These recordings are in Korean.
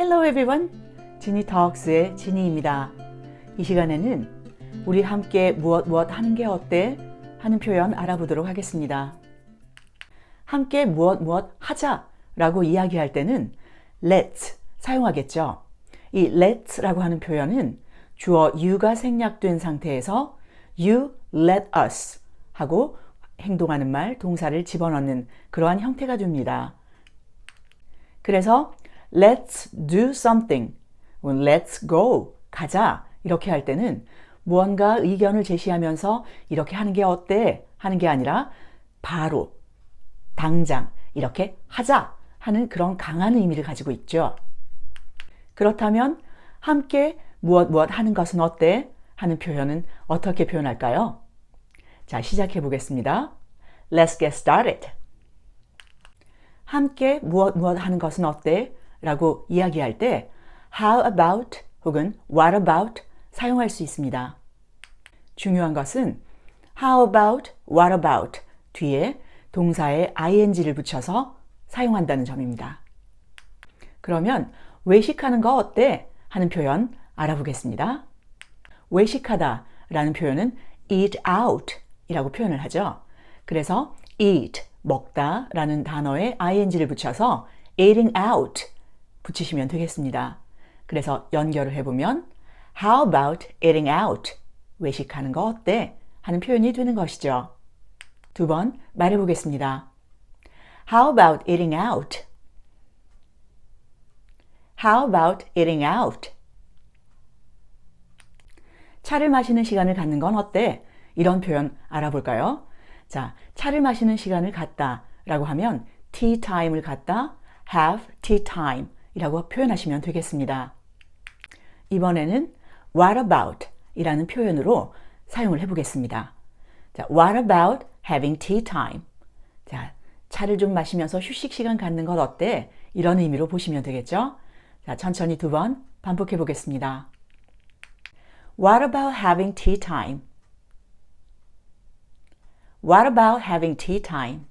Hello everyone. 지니 톡스의 지니입니다. 이 시간에는 우리 함께 무엇 무엇 하는 게 어때? 하는 표현 알아보도록 하겠습니다. 함께 무엇 무엇 하자라고 이야기할 때는 let's 사용하겠죠. 이 let's라고 하는 표현은 주어 you가 생략된 상태에서 you let us 하고 행동하는 말, 동사를 집어넣는 그러한 형태가 됩니다. 그래서 let's do something, let's go, 가자 이렇게 할 때는 무언가 의견을 제시하면서 이렇게 하는 게 어때? 하는 게 아니라 바로, 당장 이렇게 하자 하는 그런 강한 의미를 가지고 있죠. 그렇다면 함께 무엇 무엇 하는 것은 어때? 하는 표현은 어떻게 표현할까요? 자, 시작해 보겠습니다. Let's get started. 함께 무엇 무엇 하는 것은 어때? 라고 이야기할 때 how about 혹은 what about 사용할 수 있습니다. 중요한 것은 how about, what about 뒤에 동사에 ing를 붙여서 사용한다는 점입니다. 그러면 외식하는 거 어때? 하는 표현 알아보겠습니다. 외식하다 라는 표현은 eat out 이라고 표현을 하죠. 그래서 eat, 먹다 라는 단어에 ing를 붙여서 eating out 붙이시면 되겠습니다. 그래서 연결을 해보면 How about eating out? 외식하는 거 어때? 하는 표현이 되는 것이죠. 두 번 말해보겠습니다. How about eating out? How about eating out? 차를 마시는 시간을 갖는 건 어때? 이런 표현 알아볼까요? 자, 차를 마시는 시간을 갖다 라고 하면 tea time을 갖다 have tea time 이라고 표현하시면 되겠습니다. 이번에는 what about 이라는 표현으로 사용을 해보겠습니다. 자, what about having tea time? 자, 차를 좀 마시면서 휴식 시간 갖는 것 어때? 이런 의미로 보시면 되겠죠? 자, 천천히 두 번 반복해 보겠습니다. What about having tea time? What about having tea time?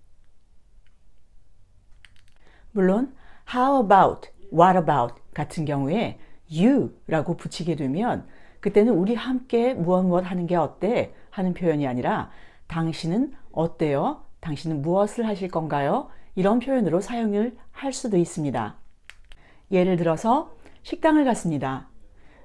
물론 how about, what about 같은 경우에 you라고 붙이게 되면 그때는 우리 함께 무엇 무엇 하는 게 어때? 하는 표현이 아니라 당신은 어때요? 당신은 무엇을 하실 건가요? 이런 표현으로 사용을 할 수도 있습니다. 예를 들어서 식당을 갔습니다.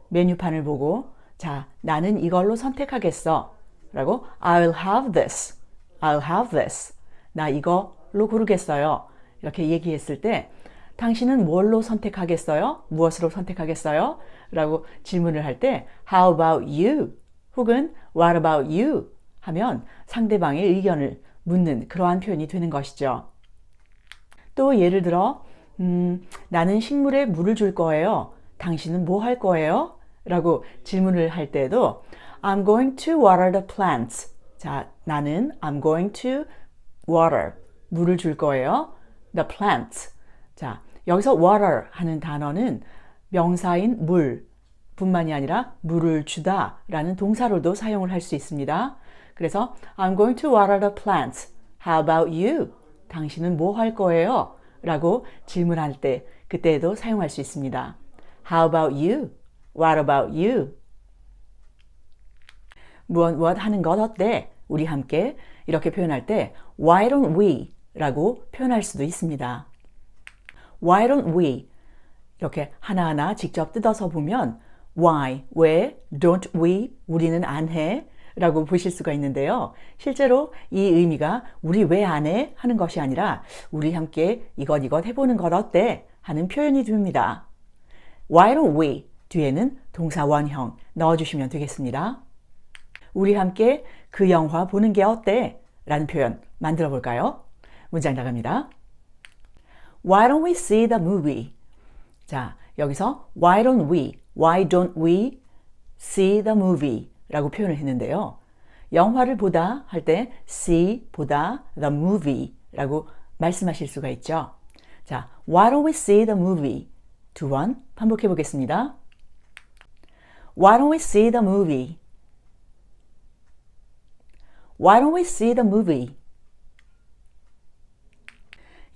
메뉴판을 보고 자, 나는 이걸로 선택하겠어. 라고 I'll have this. I'll have this. 나 이걸로 고르겠어요. 이렇게 얘기했을 때 당신은 뭘로 선택하겠어요? 무엇으로 선택하겠어요? 라고 질문을 할 때 How about you? 혹은 What about you? 하면 상대방의 의견을 묻는 그러한 표현이 되는 것이죠. 또 예를 들어 음, 나는 식물에 물을 줄 거예요. 당신은 뭐 할 거예요? 라고 질문을 할 때도 I'm going to water the plants. 자, 나는 I'm going to water. 물을 줄 거예요. The plants. 자, 여기서 water 하는 단어는 명사인 물 뿐만이 아니라 물을 주다 라는 동사로도 사용을 할 수 있습니다. 그래서 I'm going to water the plants. How about you? 당신은 뭐 할 거예요? 라고 질문할 때 그때도 사용할 수 있습니다. How about you? What about you? 무엇 무엇 하는 것 어때? 우리 함께 이렇게 표현할 때 Why don't we? 라고 표현할 수도 있습니다. Why don't we? 이렇게 하나하나 직접 뜯어서 보면 Why? 왜? Don't we? 우리는 안 해? 라고 보실 수가 있는데요. 실제로 이 의미가 우리 왜 안 해? 하는 것이 아니라 우리 함께 이것 이것 해보는 것 어때? 하는 표현이 됩니다. Why don't we? 뒤에는 동사 원형 넣어주시면 되겠습니다. 우리 함께 그 영화 보는 게 어때? 라는 표현 만들어 볼까요? 문장 나갑니다. Why don't we see the movie? 자, 여기서 why don't we, why don't we see the movie? 라고 표현을 했는데요. 영화를 보다 할 때 see, 보다, the movie 라고 말씀하실 수가 있죠. 자, why don't we see the movie? 두 번 반복해 보겠습니다. Why don't we see the movie? Why don't we see the movie?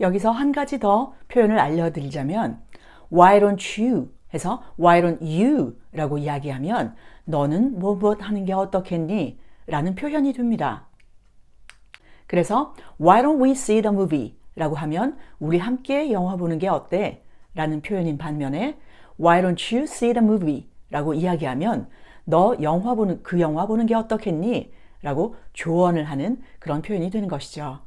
여기서 한 가지 더 표현을 알려드리자면 why don't you 해서 why don't you 라고 이야기하면 너는 뭐 무엇 하는 게 어떻겠니? 라는 표현이 됩니다. 그래서 why don't we see the movie 라고 하면 우리 함께 영화 보는 게 어때? 라는 표현인 반면에 why don't you see the movie 라고 이야기하면 너 영화 보는 그 영화 보는 게 어떻겠니? 라고 조언을 하는 그런 표현이 되는 것이죠.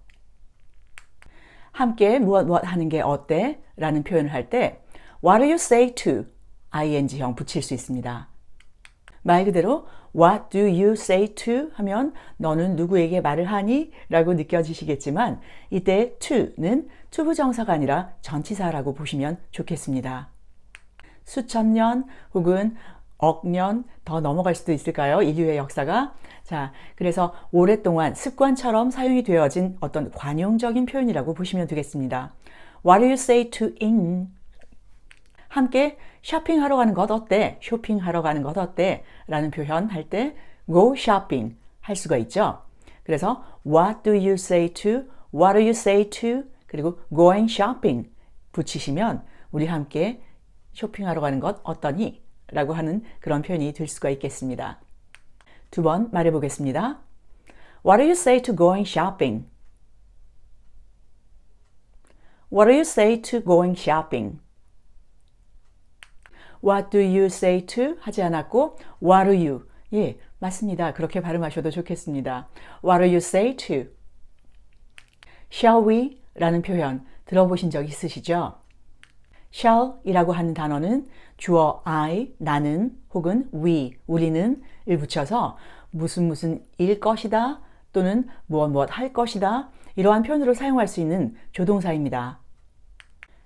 함께 무엇 무엇 하는 게 어때? 라는 표현을 할 때 what do you say to ing형 붙일 수 있습니다. 말 그대로 what do you say to 하면 너는 누구에게 말을 하니? 라고 느껴지시겠지만 이때 to는 투부정사가 아니라 전치사라고 보시면 좋겠습니다. 수천 년 혹은 억년 더 넘어갈 수도 있을까요? 인류의 역사가. 자, 그래서 오랫동안 습관처럼 사용이 되어진 어떤 관용적인 표현이라고 보시면 되겠습니다. What do you say to in? 함께 쇼핑하러 가는 것 어때? 쇼핑하러 가는 것 어때? 라는 표현 할 때 go shopping 할 수가 있죠. 그래서 what do you say to? What do you say to? 그리고 going shopping 붙이시면 우리 함께 쇼핑하러 가는 것 어떠니? 라고 하는 그런 표현이 될 수가 있겠습니다. 두 번 말해 보겠습니다. What do you say to going shopping? What do you say to going shopping? What do you say to 하지 않았고 What do you 예 맞습니다. 그렇게 발음하셔도 좋겠습니다. What do you say to? Shall we? 라는 표현 들어보신 적 있으시죠? Shall이라고 하는 단어는 주어 I, 나는 혹은 we, 우리는 을 붙여서 무슨 무슨 일 것이다 또는 무엇 무엇 할 것이다 이러한 표현으로 사용할 수 있는 조동사입니다.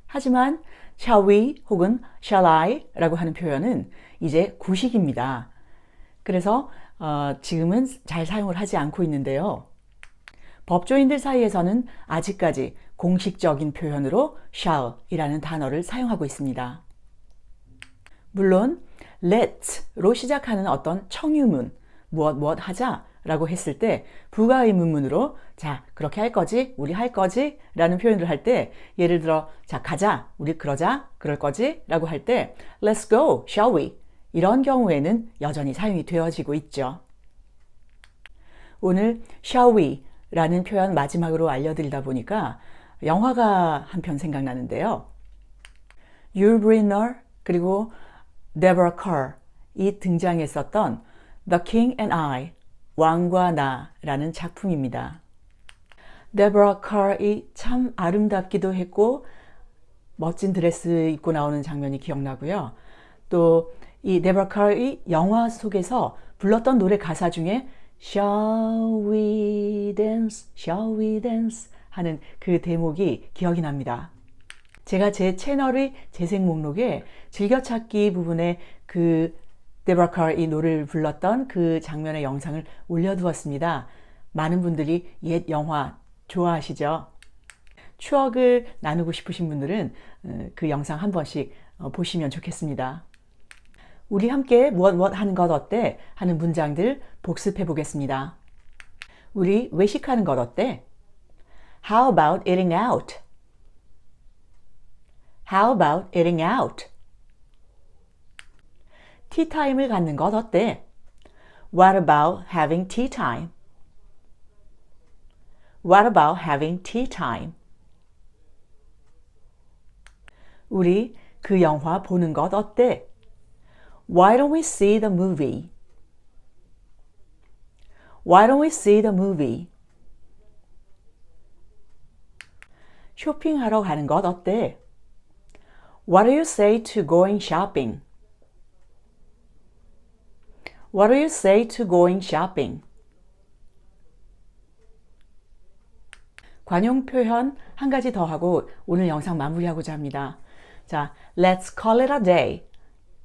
하지만 shall we 혹은 shall I 라고 하는 표현은 이제 구식입니다. 그래서 어, 지금은 잘 사용을 하지 않고 있는데요. 법조인들 사이에서는 아직까지 공식적인 표현으로 shall이라는 단어를 사용하고 있습니다. 물론 let로 시작하는 어떤 청유문, 무엇 무엇 하자 라고 했을 때 부가의문문으로 자 그렇게 할 거지 우리 할 거지 라는 표현을 할 때 예를 들어 자 가자 우리 그러자 그럴 거지 라고 할 때 let's go shall we 이런 경우에는 여전히 사용이 되어지고 있죠 오늘 shall we 라는 표현 마지막으로 알려드리다 보니까 영화가 한 편 생각나는데요 율 브리너 그리고 데버라 컬이 등장했었던 The King and I 왕과 나라는 작품입니다. 데버라 컬이 참 아름답기도 했고 멋진 드레스 입고 나오는 장면이 기억나고요. 또 이 데버라 컬이 영화 속에서 불렀던 노래 가사 중에 Shall we dance, shall we dance 하는 그 대목이 기억이 납니다. 제가 제 채널의 재생 목록에 즐겨찾기 부분에 그 데버라 컬이 노래를 불렀던 그 장면의 영상을 올려두었습니다. 많은 분들이 옛 영화 좋아하시죠? 추억을 나누고 싶으신 분들은 어, 그 영상 한 번씩 어, 보시면 좋겠습니다. 우리 함께 무엇 무엇 하는 것 어때? 하는 문장들 복습해 보겠습니다. 우리 외식하는 것 어때? How about eating out? How about eating out? 티타임을 갖는 것 어때? What about having tea time? What about having tea time? 우리 그 영화 보는 것 어때? Why don't we see the movie? Why don't we see the movie? 쇼핑하러 가는 것 어때? What do you say to going shopping? What do you say to going shopping? 관용 표현 한 가지 더 하고 오늘 영상 마무리하고자 합니다. 자, let's call it a day.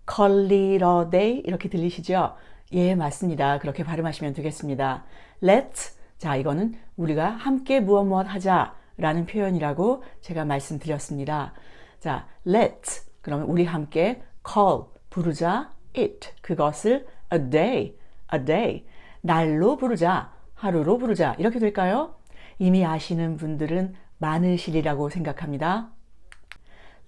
call it a day 이렇게 들리시죠? 예, 맞습니다. 그렇게 발음하시면 되겠습니다. let's 자, 이거는 우리가 함께 무엇 무엇 하자 라는 표현이라고 제가 말씀드렸습니다. 자, let's 그러면 우리 함께 call 부르자 it 그것을 a day, a day 날로 부르자, 하루로 부르자 이렇게 될까요? 이미 아시는 분들은 많으시리라고 생각합니다.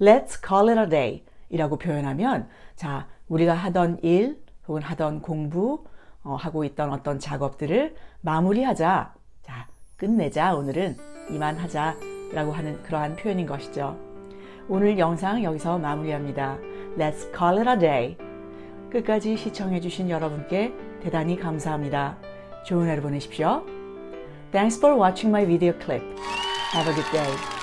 Let's call it a day. 이라고 표현하면 자, 우리가 하던 일 혹은 하던 공부 어, 하고 있던 어떤 작업들을 마무리하자. 자, 끝내자. 오늘은 이만하자. 라고 하는 그러한 표현인 것이죠. 오늘 영상 여기서 마무리합니다. Let's call it a day. 끝까지 시청해주신 여러분께 대단히 감사합니다. 좋은 하루 보내십시오. Thanks for watching my video clip. Have a good day.